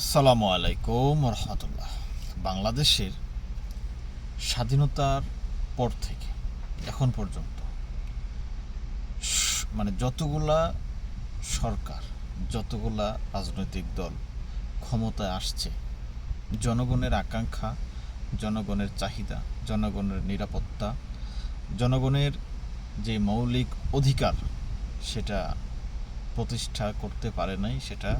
আসসালামু আলাইকুম রহমতুল্লাহ বাংলাদেশের স্বাধীনতার পর থেকে, এখন পর্যন্ত মানে যতগুলা সরকার, যতগুলা রাজনৈতিক দল ক্ষমতায় আসছে, জনগণের আকাঙ্ক্ষা, জনগণের চাহিদা, জনগণের নিরাপত্তা, জনগণের যে মৌলিক অধিকার, সেটা প্রতিষ্ঠা করতে পারে নাই, সেটা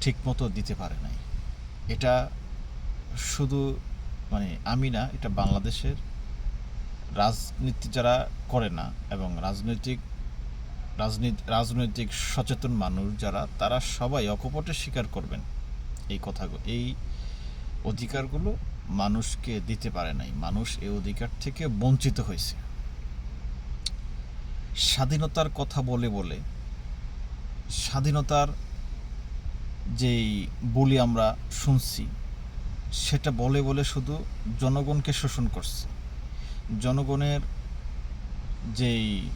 ঠিকমতো দিতে পারে নাই। এটা শুধু মানে আমি না, এটা বাংলাদেশের রাজনীতি যারা করে না এবং রাজনৈতিক, রাজনীতি, রাজনৈতিক সচেতন মানুষ যারা, তারা সবাই অকপটে স্বীকার করবেন এই কথাগুলো এই অধিকারগুলো মানুষকে দিতে পারে নাই। মানুষ এই অধিকার থেকে বঞ্চিত হয়েছে। স্বাধীনতার কথা বলে বলে স্বাধীনতার যেই বলি আমরা শুনছি, সেটা বলে বলে শুধু জনগণকে শোষণ করছে। জনগণের যেই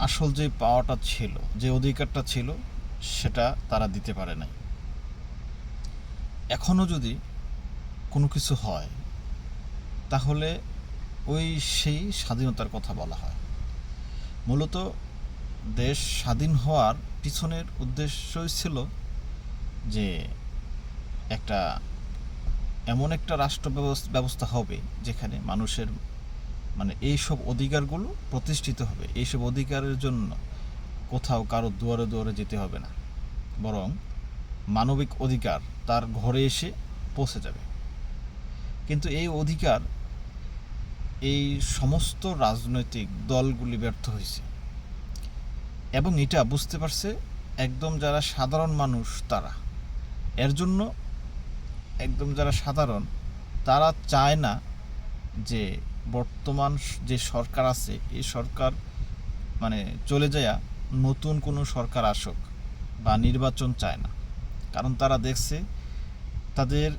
আসল যে পাওয়াটা ছিল, যে অধিকারটা ছিল, সেটা তারা দিতে পারে নাই। এখনও যদি কোনো কিছু হয়, তাহলে ওই সেই স্বাধীনতার কথা বলা হয়। মূলত দেশ স্বাধীন হওয়ার পিছনের উদ্দেশ্যই ছিল যে একটা এমন একটা রাষ্ট্র ব্যবস- ব্যবস্থা হবে যেখানে মানুষের মানে এইসব অধিকারগুলো প্রতিষ্ঠিত হবে। এইসব অধিকারের জন্য কোথাও কারও দুয়ারে দুয়ারে যেতে হবে না। বরং মানবিক অধিকার তার ঘরে এসে পৌঁছে যাবে। কিন্তু এই অধিকার এই সমস্ত রাজনৈতিক দলগুলি ব্যর্থ হয়েছে। এবং এটা বুঝতে পারছে একদম যারা সাধারণ মানুষ তারা। এর জন্য একদম যারা সাধারণ, তারা চায় না যে বর্তমান যে সরকার আছে, এই সরকার মানে চলে যায় নতুন কোনো সরকার আসুক বা নির্বাচন চায় না। কারণ তারা দেখছে তাদের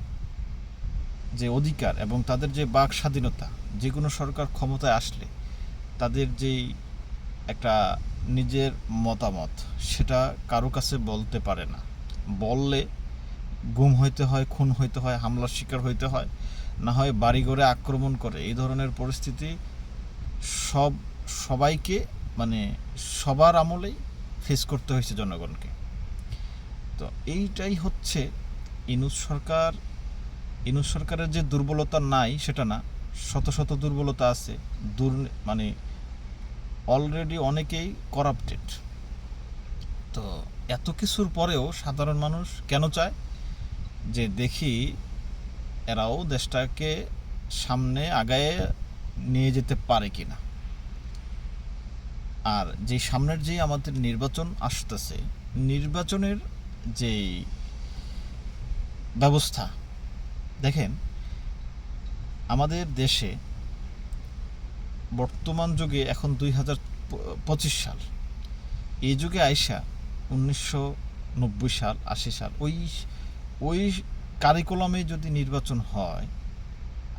যে অধিকার এবং তাদের যে বাক স্বাধীনতা, যে কোনো সরকার ক্ষমতায় আসলে তাদের যেই একটা নিজের মতামত, সেটা কারও কাছে বলতে পারে না। বললে গুম হইতে হয়, খুন হইতে হয়, হামলার শিকার হইতে হয়, না হয় বাড়িঘরে আক্রমণ করে। এই ধরনের পরিস্থিতি সব, সবাইকে মানে সবার আমলেই ফেস করতে হয়েছে জনগণকে। তো এইটাই হচ্ছে ইনুস সরকার, ইনুস সরকারের যে দুর্বলতা নাই, সেটা না, শত শত দুর্বলতা আছে দুর মানে অলরেডি অনেকেই করাপ্টেড তো এত কিছুর পরেও সাধারণ মানুষ কেন চায়? যে দেখি এরাও দেশটাকে সামনে আগায় নিয়ে যেতে পারে কি না আর যে সামনের যে আমাদের নির্বাচন আসতেছে, নির্বাচনের যেই ব্যবস্থা, দেখেন, আমাদের দেশে বর্তমান যুগে এখন দুই হাজার পঁচিশ সাল। এই যুগে আইসা উনিশশো নব্বই সাল, আশি সাল, ওই ওই কারিকুলামে যদি নির্বাচন হয়,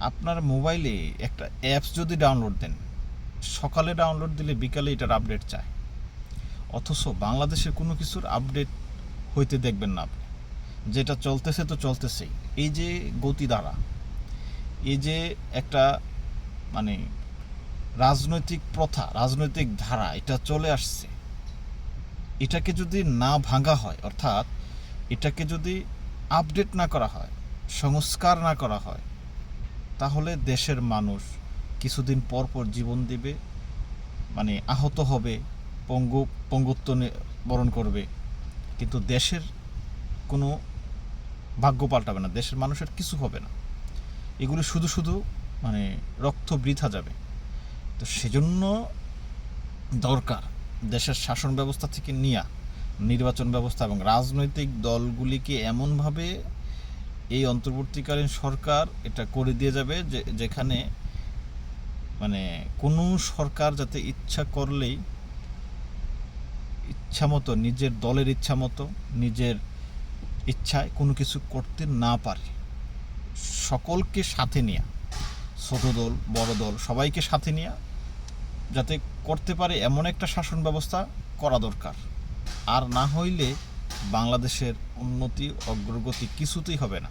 আপনার মোবাইলে একটা অ্যাপস যদি ডাউনলোড দেন, সকালে ডাউনলোড দিলে বিকালে এটার আপডেট চায়। অথচ বাংলাদেশের কোনো কিছুর আপডেট হইতে দেখবেন না আপনি। যেটা চলতেছে তো চলতেছেই। এই যে গতি দ্বারা, এই যে একটা মানে রাজনৈতিক প্রথা, রাজনৈতিক ধারা, এটা চলে আসছে। এটাকে যদি না ভাঙা হয়, অর্থাৎ এটাকে যদি আপডেট না করা হয়, সংস্কার না করা হয়, তাহলে দেশের মানুষ কিছুদিন পর পর জীবন দিবে মানে আহত হবে, পঙ্গু, পঙ্গুত্ব বরণ করবে। কিন্তু দেশের কোনো ভাগ্য পাল্টাবে না, দেশের মানুষের কিছু হবে না। এগুলো শুধু শুধু মানে রক্ত বৃথা যাবে। তো সেজন্য দরকার দেশের শাসন ব্যবস্থা থেকে নিয়া, নির্বাচন ব্যবস্থা এবং রাজনৈতিক দলগুলিকে এমনভাবে এই অন্তর্বর্তীকালীন সরকার এটা করে দিয়ে যাবে যে, যেখানে মানে কোনো সরকার যাতে ইচ্ছা করলেই ইচ্ছা মতো, নিজের দলের ইচ্ছা মতো, নিজের ইচ্ছায় কোনো কিছু করতে না পারে। সকলকে সাথে নিয়ে। ছোট দল, বড় দল, সবাইকে সাথে নিয়ে যাতে করতে পারে এমন একটা শাসন ব্যবস্থা করা দরকার। আর না হইলে বাংলাদেশের উন্নতি, অগ্রগতি কিছুতেই হবে না।